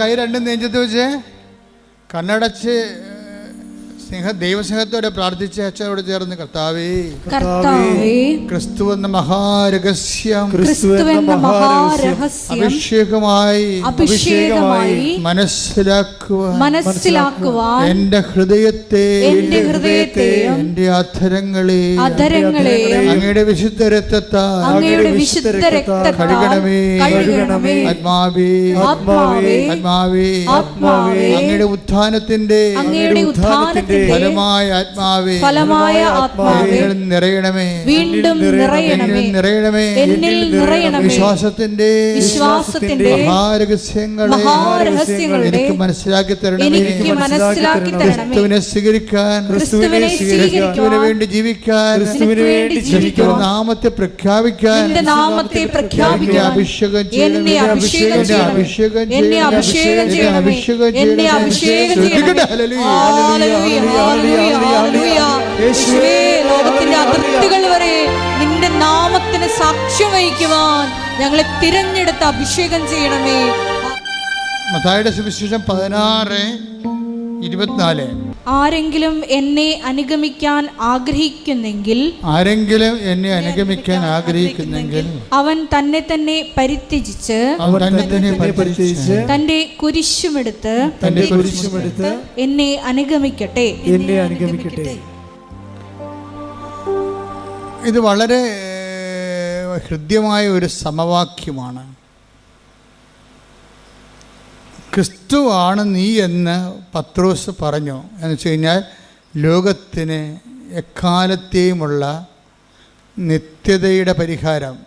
കൈ രണ്ടും നെഞ്ചത്ത് വെച്ച്. കണ്ണടച്ച് സ്നേഹ ദൈവസ്നേഹത്തോടെ പ്രാർത്ഥിച്ച അച്ഛനോട് ചേർന്ന് കർത്താവേ. ക്രിസ്തു എന്ന മഹാരഹസ്യം. ക്രിസ്തു എന്ന മഹാരഹസ്യം. അഭിഷേകമായി അഭിഷേകമായി മനസ്സിലാക്കുവാൻ. മനസ്സിലാക്കുവാൻ എന്റെ ഹൃദയത്തെ എന്റെ ഹൃദയത്തെ എന്റെ അധരങ്ങളെ അധരങ്ങളെ അങ്ങയുടെ വിശുദ്ധ രക്തത്താൽ അങ്ങയുടെ വിശുദ്ധ രക്തത്താൽ കഴുകണമേ. കഴുകണമേ. ആത്മാവേ ആത്മാവേ. ആത്മാവേ. ആത്മാവേ. അങ്ങയുടെ ഉത്ഥാനത്തിന്റെ അങ്ങയുടെ ഉത്ഥാനത്തിന്റെ ഫലമായ ആത്മാവേ ഫലമായ ആത്മാവേ നിറയണമേ. വീണ്ടും നിറയണമേ നിറയണമേ. എന്നിൽ നിറയണമേ. വിശ്വാസത്തിന്റെ വിശ്വാസത്തിന്റെ മഹാരഹസ്യങ്ങളെ മഹാരഹസ്യങ്ങളെ എനിക്ക് മനസ്സിലാക്കി തരണമേ എനിക്ക് മനസ്സിലാക്കി തരണമേ ക്രിസ്തുവിനെ സ്വീകരിക്കാൻ ക്രിസ്തുവിനെ ക്രിസ്തുവിന് വേണ്ടി ജീവിക്കാൻ ക്രിസ്തുവിന് വേണ്ടി ജീവിക്കാൻ. നാമത്തെ പ്രഖ്യാപിക്കാൻ നാമത്തെ പ്രഖ്യാപിക്കാൻ. അഭിഷേകം ചെയ്യണമേ. അഭിഷേകം അഭിഷേകം ചെയ്യണമേ. അഭിഷേകം ചെയ്യണമേ. അഭിഷേകം ചെയ്യണമേ. ഹല്ലേലൂയ. ഹല്ലേലൂയ, ലോകത്തിന്റെ അതിർത്തികൾ വരെ നിന്റെ നാമത്തിന് സാക്ഷ്യം വഹിക്കുവാൻ ഞങ്ങളെ തിരഞ്ഞെടുത്ത് അഭിഷേകം ചെയ്യണമേ. മതായുടെ സുവിശേഷം പതിനാറ് ഇരുപത്തിനാല്. ആരെങ്കിലും എന്നെ അനുഗമിക്കാൻ ആഗ്രഹിക്കുന്നെങ്കിൽ ആരെങ്കിലും എന്നെ അനുഗമിക്കാൻ ആഗ്രഹിക്കുന്നെങ്കിൽ അവൻ തന്നെ തന്നെ പരിത്യജിച്ച് അവൻ തന്നെ തന്നെ പരിചയിച്ച് തന്റെ കുരിശുമെടുത്ത് തന്റെ കുരിശുമെടുത്ത് എന്നെ അനുഗമിക്കട്ടെ. എന്നെ അനുഗമിക്കട്ടെ. ഇത് വളരെ ഹൃദ്യമായ ഒരു സമവാക്യമാണ്. ക്രിസ്തുവാണ് നീ എന്ന് പത്രോസ് പറഞ്ഞു. എന്ന് വെച്ച് കഴിഞ്ഞാൽ ലോകത്തിന് എക്കാലത്തെയുമുള്ള നിത്യതയുടെ പരിഹാരം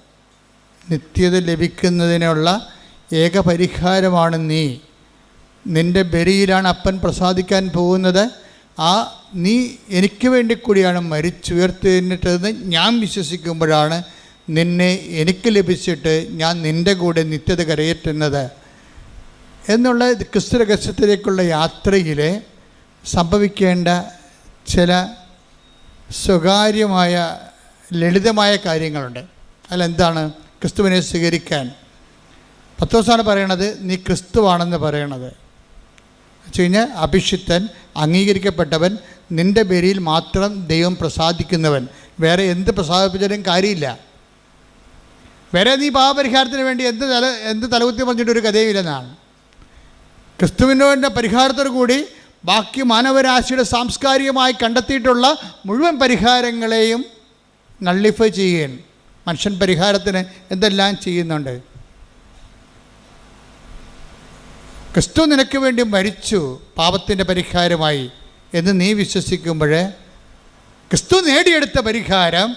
നിത്യത ലഭിക്കുന്നതിനുള്ള ഏക പരിഹാരമാണ് നീ. നിന്റെ ബലിയിലാണ് അപ്പൻ പ്രസാദിക്കാൻ പോകുന്നത്. ആ നീ എനിക്ക് വേണ്ടി കൂടിയാണ് മരിച്ചുയർത്തിട്ടതെന്ന് ഞാൻ വിശ്വസിക്കുമ്പോഴാണ് നിന്നെ എനിക്ക് ലഭിച്ചിട്ട് ഞാൻ നിന്റെ കൂടെ നിത്യത കരയേറ്റുന്നത്. എന്നുള്ള ഇത് ക്രിസ്തു രഹസ്യത്തിലേക്കുള്ള യാത്രയിൽ സംഭവിക്കേണ്ട ചില സ്വകാര്യമായ ലളിതമായ കാര്യങ്ങളുണ്ട്. അതിലെന്താണ്? ക്രിസ്തുവിനെ സ്വീകരിക്കാൻ. പത്തോസാണ് പറയണത് നീ ക്രിസ്തുവാണെന്ന് പറയണത്. വെച്ച് കഴിഞ്ഞാൽ അഭിഷിക്തൻ അംഗീകരിക്കപ്പെട്ടവൻ നിന്റെ പേരിൽ മാത്രം ദൈവം പ്രസാദിക്കുന്നവൻ. വേറെ എന്ത് പ്രസാദിപ്പിച്ചാലും കാര്യമില്ല. വേറെ നീ പാപപരിഹാരത്തിന് വേണ്ടി എന്ത് തല എന്ത് തലകുത്തി പറഞ്ഞിട്ടൊരു കഥയുമില്ലെന്നാണ്. ക്രിസ്തുവിന്റെ പരിഹാരത്തോടു കൂടി ബാക്കി മാനവരാശിയുടെ സാംസ്കാരികമായി കണ്ടെത്തിയിട്ടുള്ള മുഴുവൻ പരിഹാരങ്ങളെയും നള്ളിഫൈ ചെയ്യുകയാണ് മനുഷ്യൻ പരിഹാരത്തിന് എന്തെല്ലാം ചെയ്യുന്നുണ്ട്. ക്രിസ്തു നിനക്ക് വേണ്ടി മരിച്ചു പാപത്തിന്റെ പരിഹാരമായി എന്ന് നീ വിശ്വസിക്കുമ്പോൾ ക്രിസ്തു നേടിയെടുത്ത പരിഹാരം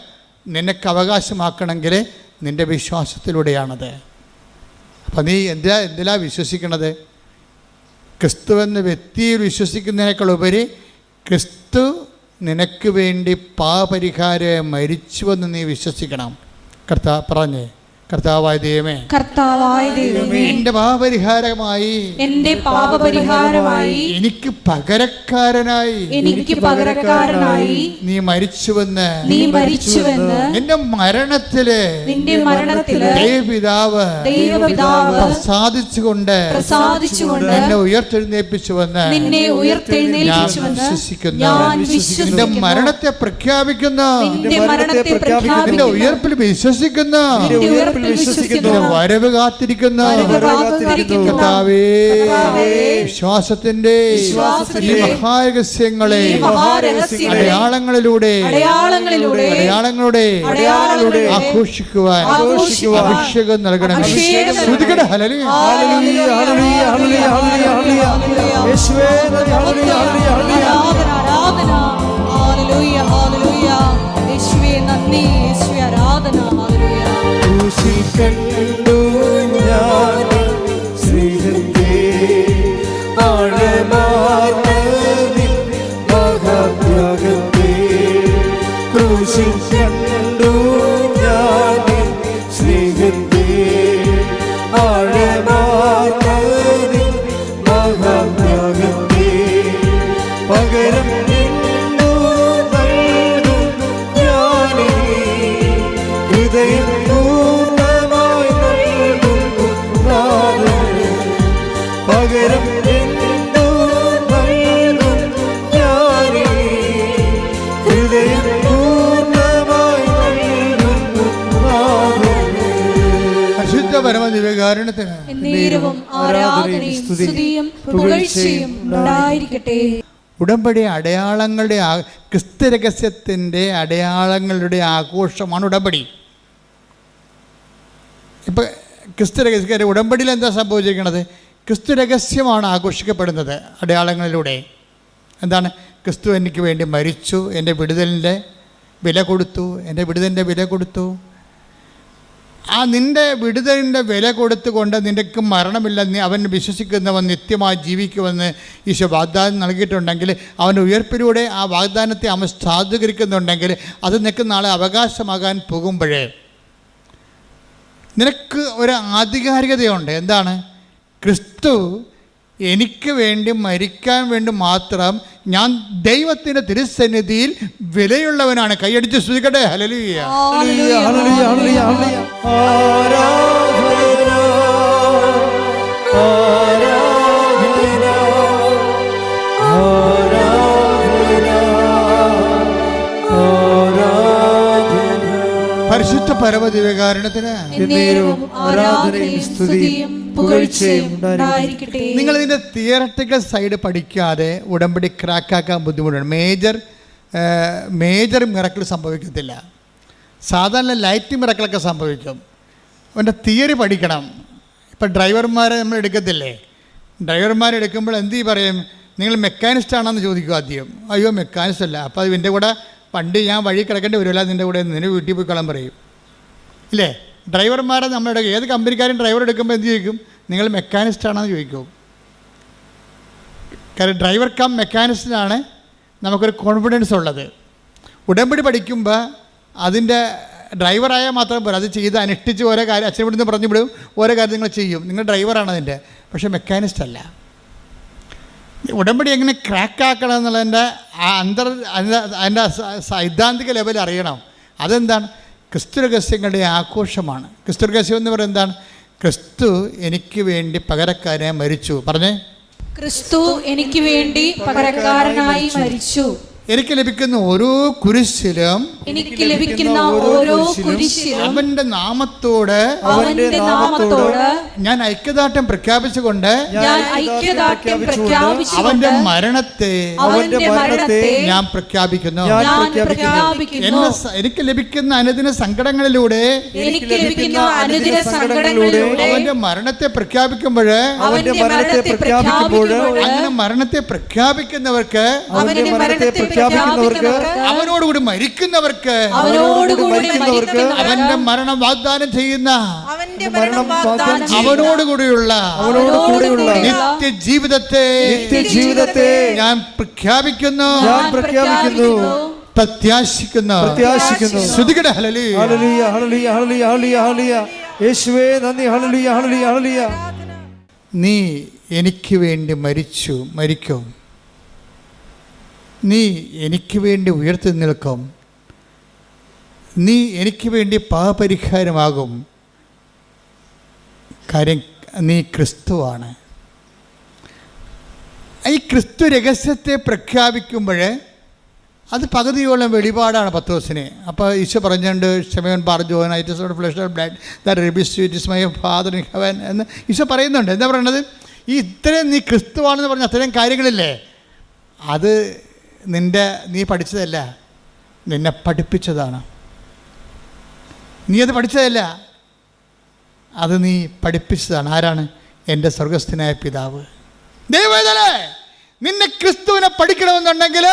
നിനക്ക് അവകാശമാക്കണമെങ്കിൽ നിന്റെ വിശ്വാസത്തിലൂടെയാണത്. അപ്പം നീ എന്തിനാ എന്തിനാ വിശ്വസിക്കണത്? ക്രിസ്തു എന്ന വ്യക്തിയിൽ വിശ്വസിക്കുന്നതിനേക്കാൾ ഉപരി ക്രിസ്തു നിനക്ക് വേണ്ടി പാപരിഹാരെ മരിച്ചുവെന്ന് നീ വിശ്വസിക്കണം. കർത്താവ് പറഞ്ഞേ കർത്താവായ ദൈവമേ കർത്താവായ ദൈവമേ എന്റെ പാപപരിഹാരമായി എന്റെ പാപപരിഹാരമായി എനിക്ക് പകരക്കാരനായി എനിക്ക് പകരക്കാരനായി നീ മരിച്ചുവെന്ന് നീ മരിച്ചുവെന്ന് നിന്റെ മരണത്തിൽ നിന്റെ മരണത്തിൽ ദൈവപിതാവ് ദൈവപിതാവ് പ്രസാദിച്ചുകൊണ്ട് പ്രസാദിച്ചുകൊണ്ട് എന്നെ ഉയർത്തെഴുന്നേൽപ്പിച്ചുവെന്ന് നിന്നെ ഞാൻ ഉയർത്തെഴുന്നേൽപ്പിച്ചുവെന്ന് വിശ്വസിക്കുന്നു. ഞാൻ നിന്റെ വിശ്വസിക്കുന്നു മരണത്തെ പ്രഖ്യാപിക്കുന്നു. നിന്റെ മരണത്തെ പ്രഖ്യാപിക്കുന്നു. നിന്റെ ഉയർപ്പിൽ വിശ്വസിക്കുന്നു. നിന്റെ വിശ്വസിക്കുന്നു. വരവ് കാത്തിരിക്കുന്ന കർത്താവേ വിശ്വാസത്തിന്റെ ഈ മഹാരഹസ്യങ്ങളെ അടയാളങ്ങളിലൂടെ അടയാളങ്ങളിലൂടെ അടയാളങ്ങളുടെ അടയാളങ്ങളിലൂടെ ആഘോഷിക്കുവാൻ ആഘോഷിക്കുവാൻ അഭിഷേകം നൽകണം. sing. sing. എന്നേരവും ആരാധനയും സ്തുതിയും പുകഴ്ചയും ഉണ്ടായിരിക്കട്ടെ. ഉടമ്പടി അടയാളങ്ങളുടെ ക്രിസ്തരഹസ്യത്തിന്റെ അടയാളങ്ങളുടെ ആഘോഷമാണ് ഉടമ്പടി. ഇപ്പം ക്രിസ്തു രഹസ്യ ഉടമ്പടിയിൽ എന്താ സംഭവിച്ചിരിക്കുന്നത് ക്രിസ്തു രഹസ്യമാണ് ആഘോഷിക്കപ്പെടുന്നത് അടയാളങ്ങളിലൂടെ. എന്താണ്? ക്രിസ്തു എനിക്ക് വേണ്ടി മരിച്ചു എന്റെ വിടുതലിന്റെ വില കൊടുത്തു എന്റെ വിടുതലിന്റെ വില കൊടുത്തു. ആ നിന്റെ വിടുതലിന്റെ വില കൊടുത്തുകൊണ്ട് നിനക്ക് മരണമില്ല നീ അവൻ വിശ്വസിക്കുന്നവൻ നിത്യമായി ജീവിക്കുമെന്ന് ഈശോ വാഗ്ദാനം നൽകിയിട്ടുണ്ടെങ്കിൽ അവന്റെ ഉയർപ്പിലൂടെ ആ വാഗ്ദാനത്തെ അവൻ സാധൂകരിക്കുന്നുണ്ടെങ്കിൽ അത് നിനക്ക് നാളെ അവകാശമാകാൻ പോകുമ്പോഴേ. നിനക്ക് ഒരു ആധികാരികതയുണ്ട്. എന്താണ്? ക്രിസ്തു എനിക്ക് വേണ്ടി മരിക്കാൻ വേണ്ടി മാത്രം ഞാൻ ദൈവത്തിന്റെ തിരുസന്നിധിയിൽ വിലയുള്ളവനാണ്. കൈയടിച്ച് ശ്രദ്ധിക്കട്ടെ ഹലലിയ. പരിശുദ്ധ പരമദിവകാരണത്തിന് വികാരണത്തിന് ആരാധനയും സ്തുതിയും പുകഴ്ചയും ഉണ്ടായിരിക്കട്ടെ. നിങ്ങൾ ഇതിന്റെ തിയറട്ടിക്കൽ സൈഡ് പഠിക്കാതെ ഉടമ്പടി ക്രാക്കാക്കാൻ ബുദ്ധിമുട്ടാണ് മേജർ മേജർ മിറക്കിൾ സംഭവിക്കത്തില്ല. സാധാരണ ലൈറ്റ് മിറക്കിളൊക്കെ സംഭവിക്കും. അവന്റെ തിയറി പഠിക്കണം. ഇപ്പം ഡ്രൈവർമാരെ നമ്മൾ എടുക്കത്തില്ലേ? ഡ്രൈവർമാരെ എടുക്കുമ്പോൾ എന്ത് പറയും? നിങ്ങൾ മെക്കാനിസ്റ്റ് ചോദിക്കും ആദ്യം. അയ്യോ മെക്കാനിസ്റ്റ് അല്ല. അപ്പോൾ അത് എന്റെ കൂടെ പണ്ട് ഞാൻ വഴി കിടക്കേണ്ടി വരുമല്ല. നിന്റെ കൂടെ നിന്നെ വീട്ടിൽ പോയി കളം പറയും. ഇല്ലേ? ഡ്രൈവർമാരെ നമ്മുടെ ഏത് കമ്പനിക്കാരും ഡ്രൈവർ എടുക്കുമ്പോൾ എന്ത് ചോദിക്കും? നിങ്ങൾ മെക്കാനിസ്റ്റ് ആണെന്ന് ചോദിക്കും. കാരണം ഡ്രൈവർ കം മെക്കാനിസ്റ്റിനാണ് നമുക്കൊരു കോൺഫിഡൻസ് ഉള്ളത്. ഉടമ്പടി പഠിക്കുമ്പോൾ അതിന്റെ ഡ്രൈവറായാൽ മാത്രം പോരാ അത് ചെയ്ത് അനുഷ്ഠിച്ച് ഓരോ കാര്യം അച്ഛൻ ഇവിടുന്ന് പറഞ്ഞു വിടും ഓരോ കാര്യം നിങ്ങൾ ചെയ്യും. നിങ്ങൾ ഡ്രൈവറാണ് അതിന്റെ പക്ഷേ മെക്കാനിസ്റ്റ് അല്ല. ഉടമ്പടി എങ്ങനെ ക്രാക്ക് ആക്കണം എന്നുള്ളതിന്റെ ആ അന്തർ അതിന്റെ സൈദ്ധാന്തിക ലെവൽ അറിയണം. അതെന്താണ്? ക്രിസ്തു രഹസ്യങ്ങളുടെ ആഘോഷമാണ്. ക്രിസ്തു രഹസ്യം എന്ന് പറയുന്നത് എന്താണ്? ക്രിസ്തു എനിക്ക് വേണ്ടി പകരക്കാരെ മരിച്ചു. പറഞ്ഞേ? ക്രിസ്തു എനിക്ക് വേണ്ടി പകരക്കാരനായി മരിച്ചു. എനിക്ക് ലഭിക്കുന്ന ഓരോ കുരിശിലും എനിക്ക് ലഭിക്കുന്ന ഓരോ കുരിശിലും അവന്റെ നാമത്തോട് അവന്റെ നാമത്തോട് ഞാൻ ഐക്യദാർഢ്യം പ്രഖ്യാപിച്ചുകൊണ്ട് ഞാൻ ഐക്യദാർഢ്യം അവന്റെ അവന്റെ മരണത്തെ അവന്റെ മരണത്തെ ഞാൻ പ്രഖ്യാപിക്കുന്നു ഞാൻ പ്രഖ്യാപിക്കുന്നു. പ്രഖ്യാപിക്കുന്നു എന്നെ എനിക്ക് ലഭിക്കുന്ന അനുദിന സങ്കടങ്ങളിലൂടെ എനിക്ക് ലഭിക്കുന്ന അനുദിന സങ്കടങ്ങളിലൂടെ അവന്റെ മരണത്തെ പ്രഖ്യാപിക്കുമ്പോൾ അവന്റെ മരണത്തെ പ്രഖ്യാപിക്കുമ്പോൾ അങ്ങനെ മരണത്തെ പ്രഖ്യാപിക്കുന്നവർക്ക് അവന്റെ മരണത്തെ പ്രഖ്യാപിക്കുന്നവർക്ക് അവനോടുകൂടി മരിക്കുന്നവർക്ക് അവനോടുകൂടി മരിക്കുന്നവർക്ക് അവന്റെ മരണം വാഗ്ദാനം ചെയ്യുന്ന അവന്റെ മരണം അവനോടുകൂടിയുള്ള അവനോട് കൂടെയുള്ള നിത്യജീവിതത്തെ നിത്യജീവിതത്തെ ഞാൻ പ്രഖ്യാപിക്കുന്നു. ഞാൻ പ്രഖ്യാപിക്കുന്നു. പ്രത്യാശിക്കുന്ന. പ്രത്യാശിക്കുന്നു. ശ്രുതികട. ഹലലി hallelujah hallelujah hallelujah hallelujah hallelujah. യേശുവേ നന്ദി. Hallelujah hallelujah hallelujah. നീ എനിക്ക് വേണ്ടി മരിച്ചു. മരിക്കും. നീ എനിക്ക് വേണ്ടി ഉയർത്തി നിൽക്കും. നീ എനിക്ക് വേണ്ടി പാപപരിഹാരമാകും. കാര്യം നീ ക്രിസ്തുവാണ്. ഈ ക്രിസ്തു രഹസ്യത്തെ പ്രഖ്യാപിക്കുമ്പോൾ അത് പകുതിയോളം വെളിപാടാണ് പത്തോസിന് അപ്പോൾ ഈശോ പറഞ്ഞുകൊണ്ട് ക്ഷമയൻ പാർജോൻ ഐറ്റസ് flesh blood the റെബിസ് it is my father in heaven എന്ന് ഈശോ പറയുന്നുണ്ട്. എന്താ പറയണത് ഈ ഇത്രയും നീ ക്രിസ്തുവാണെന്ന് പറഞ്ഞ അത്രയും കാര്യങ്ങളില്ലേ? അത് നിന്റെ നീ പഠിച്ചതല്ല. നിന്നെ പഠിപ്പിച്ചതാണ്. നീ അത് പഠിച്ചതല്ല. അത് നീ പഠിപ്പിച്ചതാണ്. ആരാണ്? എന്റെ സ്വർഗസ്ഥനായ പിതാവ്. ദൈവവേദനേ നിന്നെ ക്രിസ്തുവിനെ പഠിക്കണമെന്നുണ്ടെങ്കിൽ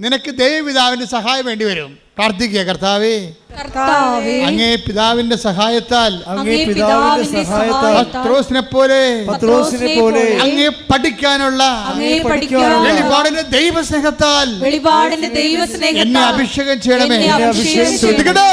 നിനക്ക് ദൈവപിതാവിന്റെ സഹായം വേണ്ടി വരും. പ്രാർത്ഥിക്കുക കർത്താവേ. കർത്താവേ. അങ്ങേ പിതാവിന്റെ സഹായത്താൽ അങ്ങേ പിതാവിന്റെ സഹായത്താൽ പത്രോസിനെ പോലെ പത്രോസിനെ പോലെ അങ്ങേ പഠിക്കാനുള്ള അങ്ങേ പഠിക്കാനുള്ള വെളിപാടിന്റെ ദൈവസ്നേഹത്താൽ. വെളിപാടിന്റെ എന്നെ ദൈവസ്നേഹത്താൽ അഭിഷേകം ചെയ്യണമേ. എന്നെ അഭിഷേകം ശ്രദ്ധിക്കട്ടെ?